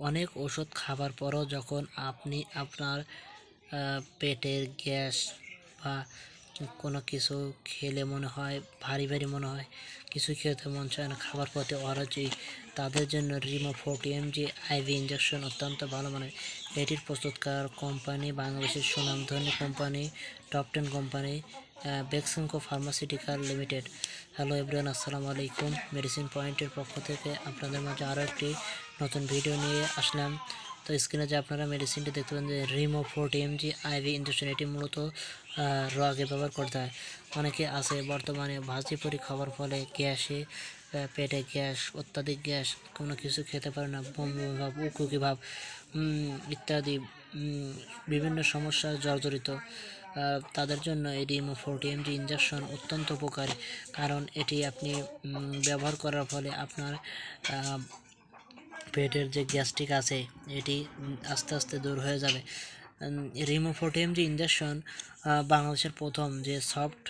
অনেক ওষুধ খাবার পরও যখন আপনি আপনার পেটের গ্যাস বা কোনো কিছু খেলে মনে হয়, ভারী ভারী মনে হয়, কিছু খেতে মন চায় না, খাবার পথে অরুচি, তাদের জন্য Rimo forty MG IV injection অত্যন্ত ভালো মানের। এটির প্রস্তুতকার কোম্পানি বাংলাদেশের সুনামধন্য company top ten company Beximco pharmaceutical limited hello everyone আসসালামু আলাইকুম। মেডিসিন পয়েন্টের পক্ষ থেকে আপনাদের মাঝে আরও একটি নতুন ভিডিও নিয়ে আসলাম। তো স্ক্রিনে যে আপনারা মেডিসিনটি দেখতে পান যে রিমো ফোর্টি এমজি আইভি ইঞ্জেকশন এটি মূলত রোগে ব্যবহার করতে হয়। অনেকে আছে বর্তমানে ভাজি পরি খাওয়ার ফলে গ্যাসে পেটে গ্যাস, অত্যাধিক গ্যাস, কোনো কিছু খেতে পারে না, বমি ভাব, উকুকি ভাব ইত্যাদি বিভিন্ন সমস্যা জর্জরিত। তাদের জন্য এই রিমো ফোর্টি এমজি ইঞ্জেকশন অত্যন্ত উপকারী। কারণ এটি আপনি ব্যবহার করার ফলে আপনার পেটের যে গ্যাস্ট্রিক আছে, এটি আস্তে আস্তে দূর হয়ে যাবে। রিমোফোটিয়াম যে ইঞ্জেকশন বাংলাদেশের প্রথম যে সফট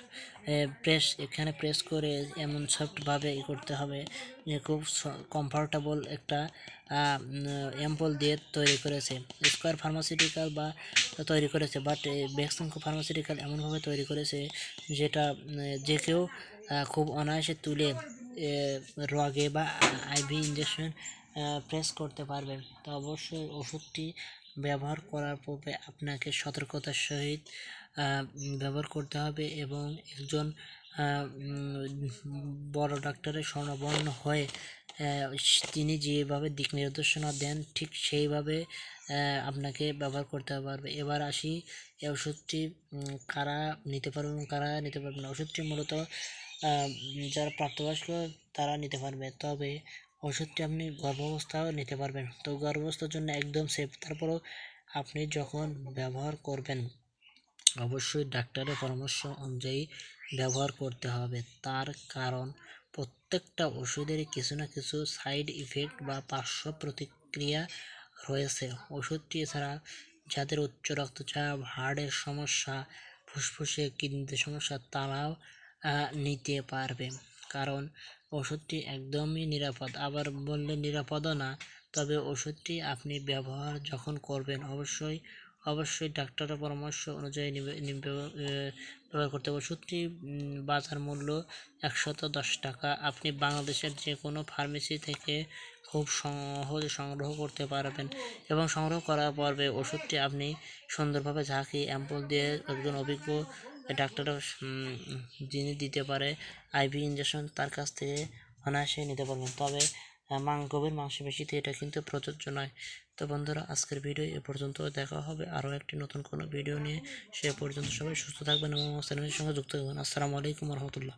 প্রেস, এখানে প্রেস করে এমন সফটভাবে ই করতে হবে যে খুব কমফর্টেবল একটা অ্যাম্পল দিয়ে তৈরি করেছে। স্কোয়ার ফার্মাসিউটিক্যাল বা তৈরি করেছে বাট বেক্সিমকো ফার্মাসিউটিক্যাল এমনভাবে তৈরি করেছে যেটা যে কেউ খুব অনায়াসে তুলে রগে বা আইভি ইঞ্জেকশন প্রেস করতে পারবেন। তো অবশ্যই ওষুধটি ব্যবহার করার পূর্বে আপনাকে সতর্কতার সহিত ব্যবহার করতে হবে এবং একজন বড় ডাক্তারের স্বর্ণবর্ণ হয়ে তিনি যেভাবে দিক নির্দেশনা দেন, ঠিক সেইভাবে আপনাকে ব্যবহার করতে পারবে। এবার আসি এই ওষুধটি কারা নিতে পারবে এবং কারা নিতে পারবে না? ওষুধটি মূলত যারা প্রাপ্তবয়স্ক তারা নিতে পারবে। তবে ওষুধটি আপনি গর্ভাবস্থাও নিতে পারবেন। তো গর্ভাবস্থার জন্য একদম সেফ তারপরেও আপনি যখন ব্যবহার করবেন, অবশ্যই ডাক্তারের পরামর্শ অনুযায়ী ব্যবহার করতে হবে। তার কারণ, প্রত্যেকটা ওষুধেরই কিছু না কিছু সাইড ইফেক্ট বা পার্শ্ব প্রতিক্রিয়া রয়েছে। ওষুধটি এছাড়া যাদের উচ্চ রক্তচাপ হার্টের সমস্যা, ফুসফুসে কিডনিতে সমস্যা, তারাও নিতে পারবে। কারণ ওষুধটি একদমই নিরাপদ। আবার বললে নিরাপদও না, তবে ওষুধটি আপনি ব্যবহার যখন করবেন, অবশ্যই অবশ্যই ডাক্তারের পরামর্শ অনুযায়ী ব্যবহার করতে হবে। ওষুধটি বাজার মূল্য একশত দশ টাকা। আপনি বাংলাদেশের যে কোনো ফার্মেসি থেকে খুব সহজে সংগ্রহ করতে পারবেন এবং সংগ্রহ করার পর্বে ওষুধটি আপনি সুন্দরভাবে ঝাঁকি, অ্যাম্পল দিয়ে একজন অভিজ্ঞ ডাক্তার যিনি দিতে পারে আইভি ইঞ্জেকশন তার কাছ থেকে অনায়াসে নিতে পারবেন। তবে মাং গভীর মাংসপেশিতে এটা কিন্তু প্রযোজ্য নয়। তো বন্ধুরা, আজকের ভিডিও এ পর্যন্ত দেখা হবে আরও একটি নতুন কোনো ভিডিও নিয়ে। সে পর্যন্ত সবাই সুস্থ থাকবেন এবং সঙ্গে যুক্ত থাকবেন। আসসালামু আলাইকুম রহমতুল্লাহ।